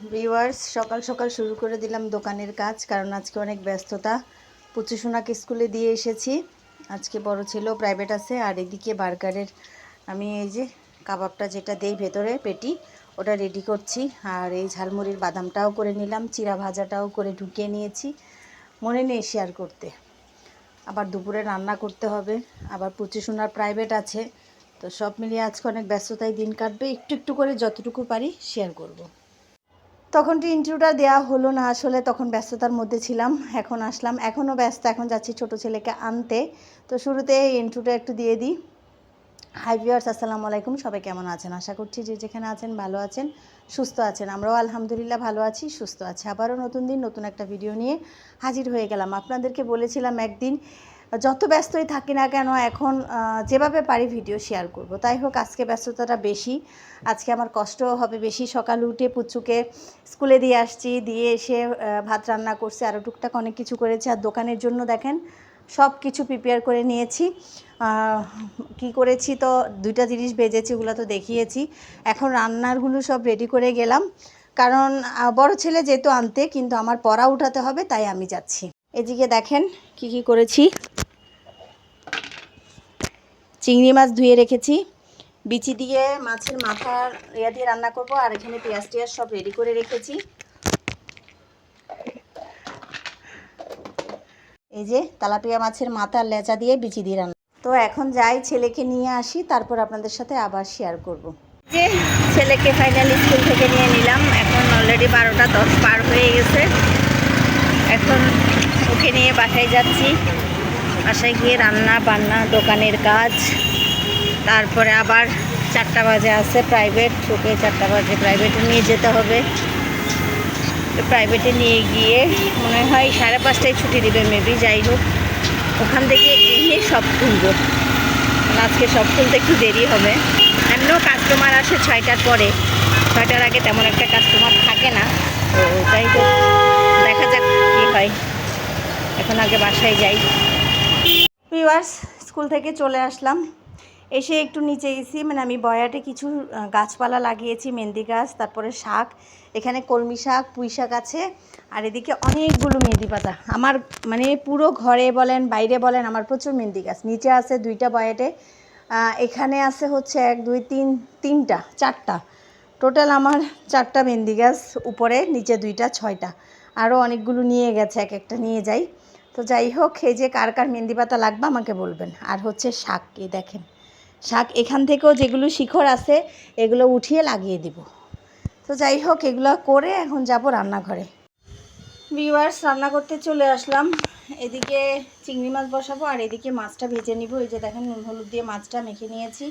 Viewers সকাল সকাল শুরু করে দিলাম দোকানের কাজ, কারণ আজকে অনেক ব্যস্ততা। পুচু সোনাকে স্কুলে দিয়ে এসেছি। আজকে বড় ছেলেও প্রাইভেট আছে, আর এদিকে বার্গারের আমি এই যে কাবাবটা যেটা দেই ভেতরে, পেটি, ওটা রেডি করছি। আর এই ঝালমুড়ির বাদামটাও করে নিলাম, চিরা ভাজাটাও করে ঢুকিয়ে নিয়েছি, মনে নেই শেয়ার করতে। আবার দুপুরে রান্না করতে হবে, আবার পুচু সোনার প্রাইভেট আছে। তো সব মিলিয়ে আজকে অনেক ব্যস্ততায় দিন কাটবে, একটু একটু করে যতটুকু পারি শেয়ার করব। তখন তো ইন্টারভিউটা দেওয়া হলো না, আসলে তখন ব্যস্ততার মধ্যে ছিলাম, এখন আসলাম, এখনও ব্যস্ত, এখন যাচ্ছি ছোট ছেলেকে আনতে। তো শুরুতে ইন্টারভিউটা একটু দিয়ে দিই। হাই ভিউয়ার্স আসসালামু আলাইকুম, সবাই কেমন আছেন? আশা করছি যে যেখানে আছেন ভালো আছেন, সুস্থ আছেন। আমরাও আলহামদুলিল্লাহ ভালো আছি, সুস্থ আছি। আবারও নতুন দিন, নতুন একটা ভিডিও নিয়ে হাজির হয়ে গেলাম। আপনাদেরকে বলেছিলাম একদিন যত ব্যস্তই থাকি না কেন, এখন যেভাবে পারি ভিডিও শেয়ার করব। তাই হোক, আজকে ব্যস্ততাটা বেশি। আজকে আমার কষ্ট হবে বেশি। সকাল উঠে পুচুকে স্কুলে দিয়ে আসছি, দিয়ে এসে ভাত রান্না করছি আরও টুকটাক অনেক কিছু করেছি। আর দোকানের জন্য দেখেন সব কিছু প্রিপেয়ার করে নিয়েছি। কি করেছি তো, দুইটা জিনিস ভেজেছি, ওগুলো তো দেখিয়েছি। এখন রান্নারগুলো সব রেডি করে গেলাম। কারণ বড় ছেলে যেহেতু আনতে, কিন্তু আমার পড়া উঠাতে হবে, তাই আমি যাচ্ছি। এদিকে দেখেন কি কি করেছি। চিংড়ি মাছ ধুয়ে রেখেছি। বিচি দিয়ে মাছের মাথার ইয়া দিয়ে রান্না করব আর এখানে পেঁয়াজ টিয়াজ সব রেডি করে রেখেছি। এই যে তালাপিয়া মাছের মাথার লেচা দিয়ে বিচি দিয়ে রান্না। তো এখন যাই ছেলেকে নিয়ে আসি, তারপর আপনাদের সাথে আবার শেয়ার করব। যে ছেলেকে ফাইনালি স্কুল থেকে নিয়ে নিলাম, এখন অলরেডি বারোটা দশ পার হয়ে গেছে। এখন ওকে নিয়ে বাসায় যাচ্ছি। বাসায় গিয়ে রান্না বান্না, দোকানের কাজ। তারপরে আবার চারটা বাজে আছে প্রাইভেট ওকে চারটা বাজে প্রাইভেটে নিয়ে যেতে হবে। তো প্রাইভেটে নিয়ে গিয়ে মনে হয় সাড়ে পাঁচটায় ছুটি দেবে মেবি যাই হোক। ওখান থেকে এনে সব খুলবো আজকে সব খুলতে একটু দেরি হবে। এমনিও কাস্টমার আসে ছয়টার পরে। ছয়টার আগে তেমন একটা কাস্টমার থাকে না। তো যাই হোক, দেখা যাক কী হয়। এখন আগে বাসায় যাই। ভিউয়ার্স, স্কুল থেকে চলে আসলাম। এসে একটু নিচে গেছি। মানে আমি বয়াটে কিছু গাছপালা লাগিয়েছি, মেহেন্দি গাছ, তারপরে শাক, এখানে কলমি শাক, পুঁই শাক আছে, আর এদিকে অনেকগুলো মেহেন্দি পাতা। আমার মানে পুরো ঘরে বলেন, বাইরে বলেন, আমার প্রচুর মেহেন্দি গাছ। নিচে আছে দুইটা বয়াটে এখানে আছে হচ্ছে এক, দুই, তিন, তিনটা, চারটা। টোটাল আমার চারটা মেহেন্দি গাছ, উপরে, নিচে দুইটা, ছয়টা। আরও অনেকগুলো নিয়ে গেছে, এক একটা নিয়ে যাই। তো যাই হোক, এই যে কার কার মেহেন্দি পাতা লাগবে আমাকে বলবেন। আর হচ্ছে শাক, এই দেখেন। শাক, এখান থেকেও যেগুলো শিখর আছে, এগুলো উঠিয়ে লাগিয়ে দিব। তো যাই হোক, এগুলো করে এখন যাব রান্নাঘরে। ভিউয়ার্স, রান্না করতে চলে আসলাম। এদিকে চিংড়ি মাছ বসাবো, আর এদিকে মাছটা ভেজে নিব। এই যে দেখেন, নুন হলুদ দিয়ে মাছটা মেখে নিয়েছি।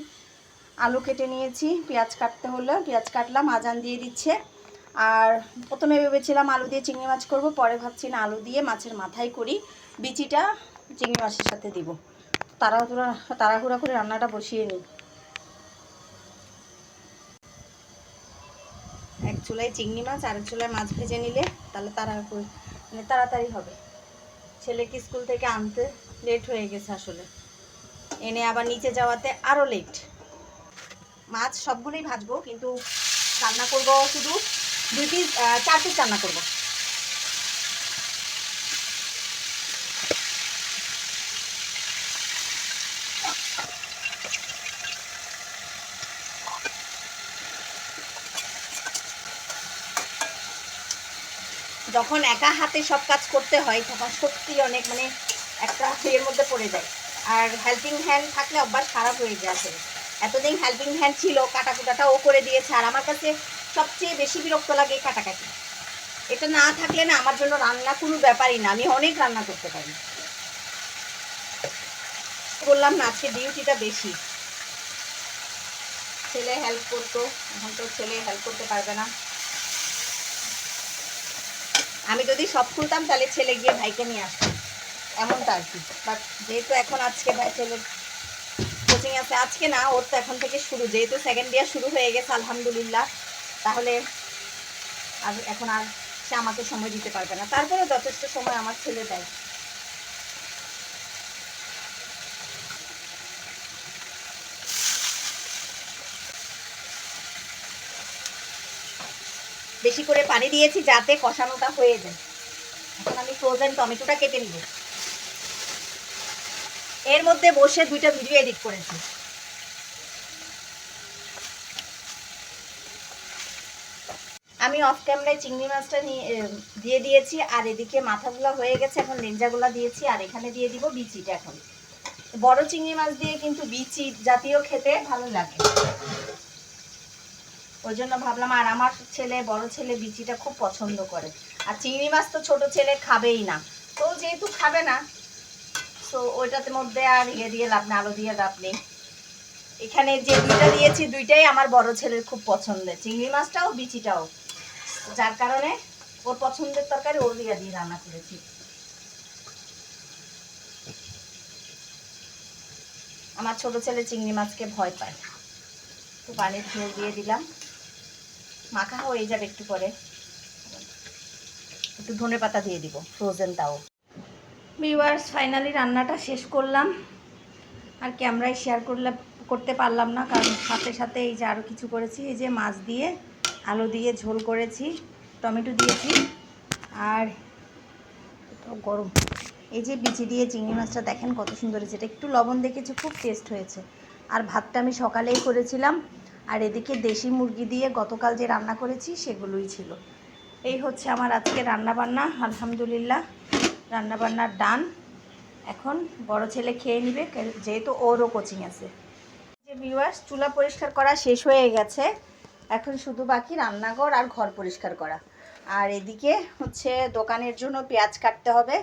আলু কেটে নিয়েছি। পেঁয়াজ কাটতে হলো। পেঁয়াজ কাটলাম, আজান দিয়ে দিচ্ছে। আর প্রথমে ভেবেছিলাম আলু দিয়ে চিংড়ি মাছ করব, পরে ভাবছি না আলু দিয়ে মাছের মাথায় করি, বিচিটা চিংড়ি মাছের সাথে দিব। তাড়াহুড়া তাড়াহুড়া করে রান্নাটা বসিয়ে নিই। এক চুলায় চিংড়ি মাছ আর এক চুলায় মাছ ভেজে নিলে তাহলে তাড়া মানে তাড়াতাড়ি হবে। ছেলেকে স্কুল থেকে আনতে লেট হয়ে গেছে আসলে। এনে আবার নিচে যাওয়াতে আরও লেট মাছ সবগুলোই ভাজবো, কিন্তু রান্না করব শুধু দুই পিস চার পিস রান্না করব। যখন একা হাতে সব কাজ করতে হয়, তখন সত্যি অনেক মানে একটা এর মধ্যে পড়ে যায়। আর হেল্পিং হ্যান্ড থাকলে অভ্যাস খারাপ হয়ে যায়। আসলে এতদিন হেল্পিং হ্যান্ড ছিল কাটাকুটাটা ও করে দিয়েছে। আর আমার কাছে সবচেয়ে বেশি বিরক্ত লাগে কাটাকাটি। এটা না থাকলে না আমার জন্য রান্না কোনো ব্যাপারই না। আমি অনেক রান্না করতে পারি। বললাম, না, আজকে ডিউটিটা বেশি। ছেলে হেল্প করতো, এখন তো ছেলে হেল্প করতে পারবে না। আমি যদি সব খুলতাম, তাহলে ছেলে গিয়ে ভাইকে নিয়ে আসতাম এমনটা আর কি। বাট যেহেতু এখন আজকে ভাই ছেলের কোচিং আছে, আজকে না, ওর তো এখন থেকে শুরু। যেহেতু সেকেন্ড ইয়ার শুরু হয়ে গেছে, আলহামদুলিল্লাহ। তাহলে আর এখন আর সে আমাকে সময় দিতে পারবে না। তারপরে যথেষ্ট সময় আমার ছেলে দেয়। বেশি করে পানি দিয়েছি যাতে কষানোটা হয়ে যায়। এখন আমি ফ্রোজেন টমেটোটা কেটে নিব। এর মধ্যে বসে দুইটা ভিডিও এডিট করেছি। আমি অফ ক্যামেরায় চিংড়ি মাছটা নিয়ে দিয়ে দিয়েছি, আর এদিকে মাথাগুলো হয়ে গেছে, এখন লেঞ্জাগুলো দিয়েছি, আর এখানে দিয়ে দিব বিচিটা এখন। বড় চিংড়ি মাছ দিয়ে কিন্তু বিচি জাতীয় খেতে ভালো লাগে। ওই জন্য ভাবলাম, আর আমার ছেলে, বড় ছেলে বিচিটা খুব পছন্দ করে। আর চিংড়ি মাছ তো ছোট ছেলে খাবেই না। তো যেহেতু খাবে না, তো ওইটাতে মধ্যে আর ইয়ে দিয়ে লাভ না আলো দিয়ে লাভ নেই। এখানে যে দুইটা দিয়েছি, দুইটাই আমার বড় ছেলের খুব পছন্দের। চিংড়ি মাছটাও, বিচিটাও। যার কারণে ওর পছন্দের তরকারি ওর দিয়ে দিয়ে রান্না করেছি। আমার ছোট ছেলে চিংড়ি মাছকে ভয় পায়। তো পানির ঝোল দিয়ে দিলাম। মাখা হয়ে যাবে একটু পরে। একটু ধনে পাতা দিয়ে দিব ফ্রোজেনটাও ভিউয়ার্স ফাইনালি রান্নাটা শেষ করলাম। আর ক্যামেরায় শেয়ার করলে করতে পারলাম না, কারণ সাথে সাথে এই যে আরও কিছু করেছি, এই যে মাছ দিয়ে আলু দিয়ে ঝোল করেছি, টমেটো দিয়েছি, আর গরম। এই যে বিচি দিয়ে চিংড়ি মাছটা দেখেন কত সুন্দর হয়েছে, এটা একটু লবণ দেখেছি, খুব টেস্ট হয়েছে। আর ভাতটা আমি সকালেই করেছিলাম, আর এদিকে দেশি মুরগি দিয়ে গতকাল যে রান্না করেছি সেগুলোই ছিল। এই হচ্ছে আমার আজকে রান্না বান্না আলহামদুলিল্লাহ। রান্না বান্নার ডান। এখন বড় ছেলে খেয়ে নিবে, যেহেতু ওরও কোচিং আছে। যে ভিউয়ার্স চুলা পরিষ্কার করা শেষ হয়ে গেছে। এখন শুধু বাকি রান্নাঘর আর ঘর পরিষ্কার করা। আর এদিকে হচ্ছে দোকানের জন্য পেঁয়াজ কাটতে হবে।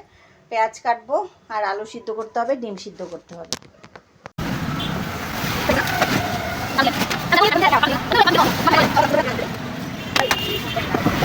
পেঁয়াজ কাটবো আর আলু সিদ্ধ করতে হবে, ডিম সিদ্ধ করতে হবে। Thank ভিউয়ার্স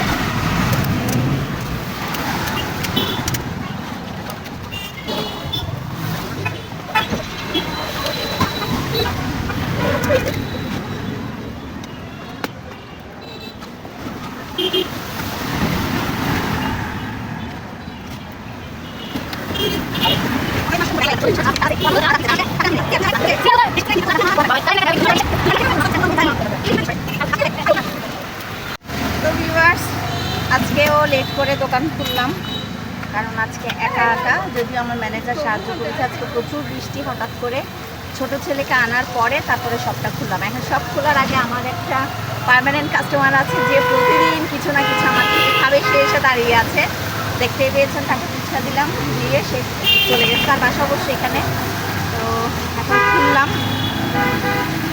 আজকেও লেট করে দোকান খুললাম, কারণ আজকে একা একা, যদিও আমার ম্যানেজার সাহায্য করেছে, আজকে প্রচুর বৃষ্টি হঠাৎ করে। ছোট ছেলেকে আনার পরে তারপরে সবটা খুললাম। এখন সব খোলার আগে আমার একটা পার্মানেন্ট কাস্টমার আছে, যে প্রতিদিন কিছু না কিছু আমার থেকে খাবে, সে এসে দাঁড়িয়ে আছে। দেখতেই পেয়েছেন, তাকে পিছা দিলাম দিয়ে সে চলে গেছে। তার বাসা অবশ্য এখানে। তো এখন খুললাম।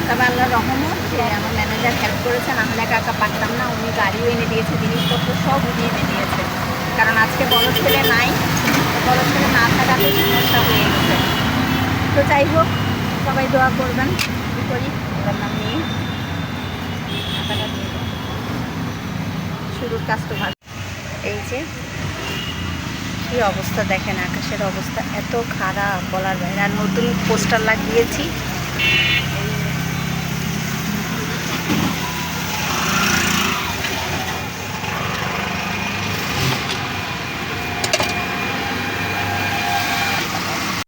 তবে আল্লাহ রহমত, যে আমার ম্যানেজার হেল্প করেছে, না হলে একা পারতাম না। উনি গাড়িও এনে দিয়েছে, জিনিসপত্র সব উনি এনে দিয়েছে। কারণ আজকে বড় ছেলে নাই। বড় ছেলে না থাকাতে সমস্যা হয়ে গেছে। তো যাই হোক, সবাই দোয়া করবেন। কী করি? এবার নাম নিয়ে। শুরুর কাস্টমার এই যে কি অবস্থা দেখেন আকাশের অবস্থা এত খারাপ বলার বাইরে। আর নতুন পোস্টার লাগিয়েছি।